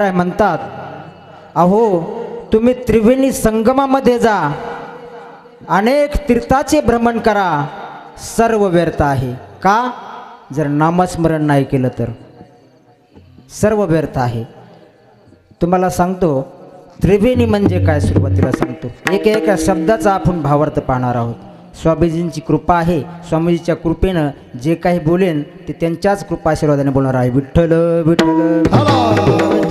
आहे म्हणतात अहो तुम्ही त्रिवेणी संगमामध्ये जा. अनेक तीर्थाचे भ्रमण करा. सर्व व्यर्थ आहे. का? जर नामस्मरण नाही केलं तर. सर्व व्यर्थ आहे. तुम्हाला सांगतो त्रिवेणी म्हणजे काय सुरुवातीला सांगतो. एक एका शब्दाचा आपण भावार्थ पाहणार आहोत. स्वामीजींची कृपा आहे. स्वामीजीच्या कृपेनं जे काही बोलेन ते त्यांच्याच कृपा आशीर्वादाने बोलणार आहे. विठ्ठल विठ्ठल.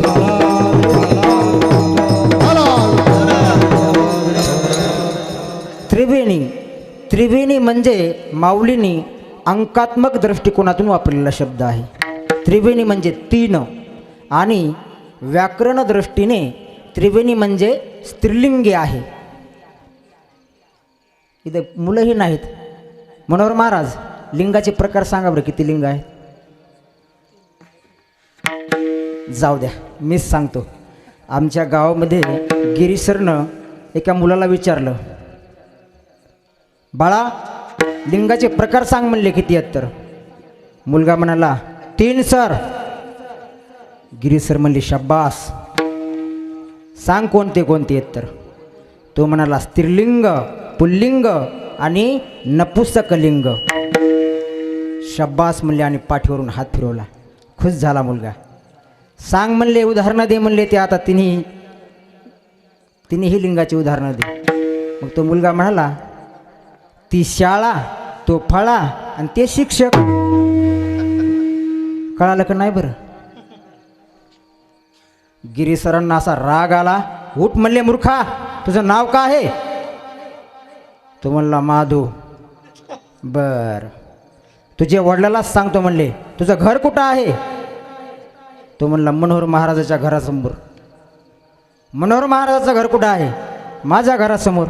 त्रिवेणी त्रिवेणी म्हणजे माऊलीनी अंकात्मक दृष्टिकोनातून वापरलेला शब्द आहे. त्रिवेणी म्हणजे तीन आणि व्याकरण दृष्टीने त्रिवेणी म्हणजे स्त्रीलिंगी आहे. इथे मुलंही नाहीत. मनोहर महाराज लिंगाचे प्रकार सांगा बरं किती लिंग आहेत? जाऊ द्या मीच सांगतो. आमच्या गावामध्ये गिरीसरनं एका मुलाला विचारलं बाळा लिंगाचे प्रकार सांग म्हणले किती आहेत तर. मुलगा म्हणाला तीन सर. गिरी सर म्हणले शब्बास. सांग कोणते कोणते आहेत तर. तो म्हणाला स्त्रीलिंग पुल्लिंग आणि नपुसकलिंग. शब्बास म्हणले आणि पाठीवरून हात फिरवला खुश झाला मुलगा. सांग म्हणले उदाहरणं दे म्हणले ते आता तिन्ही तिन्ही लिंगाची उदाहरणं दे. मग तो मुलगा म्हणाला ती शाळा तो फळा आणि ते शिक्षक. कळालं का नाही बरं? गिरीसरांना असा राग आला उठ म्हणले मूर्खा तुझं नाव का आहे? तो म्हणला माधू. बर. तुझ्या वडिलालाच सांगतो म्हणले. तुझं घर कुठं आहे? तो म्हणला मनोहर महाराजाच्या घरासमोर. मनोहर महाराजाचं घर कुठं आहे? माझ्या घरासमोर.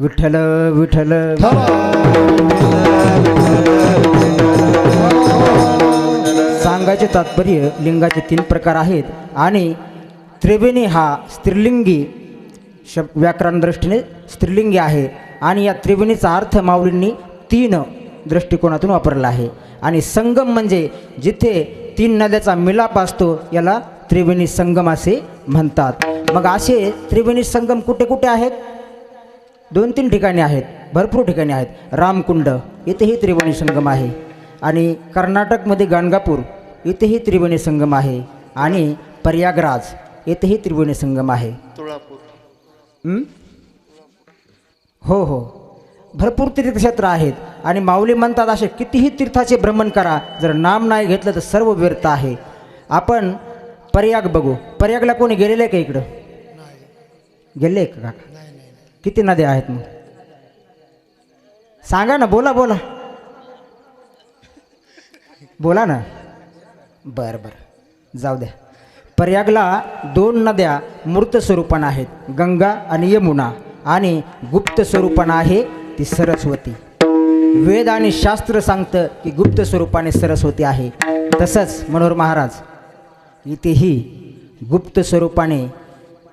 विठ्ठल विठ्ठल सांगायचे तात्पर्य लिंगाचे तीन प्रकार आहेत आणि त्रिवेणी हा स्त्रीलिंगी शब व्याकरण दृष्टीने स्त्रीलिंगी आहे. आणि या त्रिवेणीचा अर्थ माऊलींनी तीन दृष्टिकोनातून वापरला आहे. आणि संगम म्हणजे जिथे तीन नद्याचा मिलाप असतो याला त्रिवेणी संगम असे म्हणतात. मग असे त्रिवेणी संगम कुठे कुठे आहेत? दोन तीन ठिकाणी आहेत भरपूर ठिकाणी आहेत. रामकुंड इथेही त्रिवेणी संगम आहे. आणि कर्नाटकमध्ये गाणगापूर इथेही त्रिवेणी संगम आहे. आणि प्रयागराज येथेही त्रिवेणी संगम आहे. हं? हो हो. भरपूर तीर्थक्षेत्र आहेत. आणि माऊली म्हणतात असे कितीही तीर्थाचे भ्रमण करा जर नाम नाही घेतलं तर सर्व व्यर्थ आहे. आपण प्रयाग बघू. प्रयागला कोणी गेलेलं आहे का इकडं? गेले का? काका किती नद्या आहेत मग? सांगा ना बोला बोला. बोला ना. बरं बरं. जाऊ द्या. प्रयागला दोन नद्या मूर्त स्वरूपानं आहेत. गंगा आणि यमुना आणि गुप्त स्वरूपानं आहे ती सरस्वती. वेद आणि शास्त्र सांगतं की गुप्त स्वरूपाने सरस्वती आहे. तसंच मनोहर महाराज इथेही गुप्त स्वरूपाने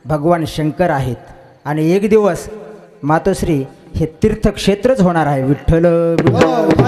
भगवान शंकर आहेत. आणि एक दिवस मातोश्री हे तीर्थक्षेत्रच होणार आहे विठ्ठल. विठ्ठल